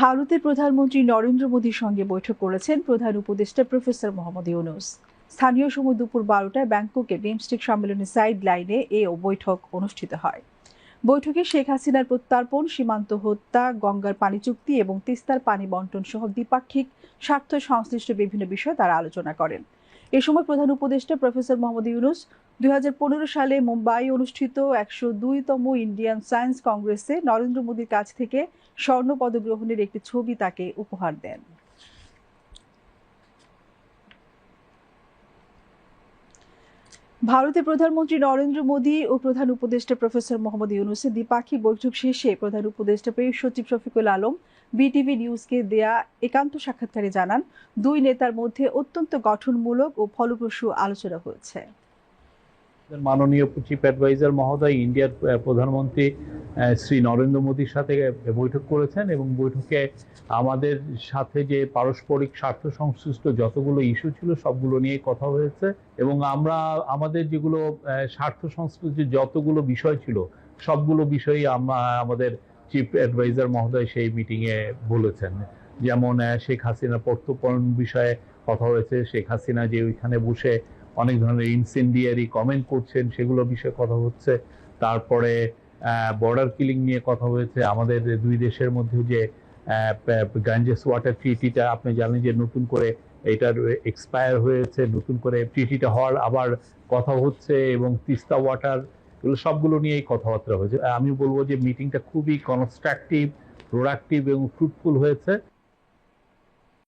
ভারতের প্রধানমন্ত্রী নরেন্দ্র মোদীর সঙ্গে বৈঠক করেছেন প্রধান উপদেষ্টা প্রফেসর মোহাম্মদ ইউনুস। স্থানীয় সময় দুপুর বারোটায় ব্যাংককে বিমস্টেক সম্মেলনের সাইড লাইনে এ বৈঠক অনুষ্ঠিত হয়। বৈঠকে শেখ হাসিনার প্রত্যার্পণ, সীমান্ত হত্যা, গঙ্গার পানি চুক্তি এবং তিস্তার পানি বন্টন সহ দ্বিপাক্ষিক স্বার্থ সংশ্লিষ্ট বিভিন্ন বিষয়ে তারা আলোচনা করেন। এ সময় প্রধান উপদেষ্টা প্রফেসর মোহাম্মদ ইউনুস দুই হাজার পনেরো সালে মুম্বাই অনুষ্ঠিত একশো দুইতম ইন্ডিয়ান সায়েন্স কংগ্রেসে নরেন্দ্র মোদীর কাছ থেকে স্বর্ণ গ্রহণের একটি ছবি তাকে উপহার দেন। ভারতের প্রধানমন্ত্রী নরেন্দ্র মোদী ও প্রধান উপদেষ্টা প্রফেসর মোহাম্মদ ইউনুসের দ্বিপাক্ষিক বৈঠক শেষে প্রধান উপদেষ্টা প্রেস সচিব শফিকুল আলম বিটিভি নিউজকে দেয়া একান্ত সাক্ষাৎকারে জানান, দুই নেতার মধ্যে অত্যন্ত গঠনমূলক ও ফলপ্রসূ আলোচনা হয়েছে। মাননীয় চিফ অ্যাডভাইজার মহোদয়, ইন্ডিয়ার প্রধানমন্ত্রী শ্রী নরেন্দ্র মোদীর সাথে বৈঠক করেছেন এবং বৈঠকে আমাদের সাথে যে পারস্পরিক স্বার্থ সংশ্লিষ্ট যতগুলো ইস্যু ছিল সবগুলো নিয়ে কথা হয়েছে এবং আমরা আমাদের যেগুলো স্বার্থ সংশ্লিষ্ট যতগুলো বিষয় ছিল সবগুলো বিষয়ই আমরা, আমাদের চিফ অ্যাডভাইজার মহোদয় সেই মিটিংয়ে বলেছেন। যেমন শেখ হাসিনা প্রত্যর্পণ বিষয়ে কথা হয়েছে, শেখ হাসিনা যে ওইখানে বসে অনেক ধরনের ইনসেন্ডিয়ারি কমেন্ট করছেন, সেগুলো বিষয়ে কথা হচ্ছে। তারপরে বর্ডার কিলিং নিয়ে কথা হয়েছে। আমাদের দুই দেশের মধ্যে যে গাঞ্জেস ওয়াটার ট্রিটিটা আপনি জানেন যে নতুন করে এটার এক্সপায়ার হয়েছে, নতুন করে ট্রিটিটা হওয়ার আবার কথা হচ্ছে এবং তিস্তা ওয়াটার এগুলো সবগুলো নিয়েই কথাবার্তা হয়েছে। আমি বলব যে মিটিংটা খুবই কনস্ট্রাকটিভ প্রোডাক্টিভ এবং ফ্রুটফুল হয়েছে।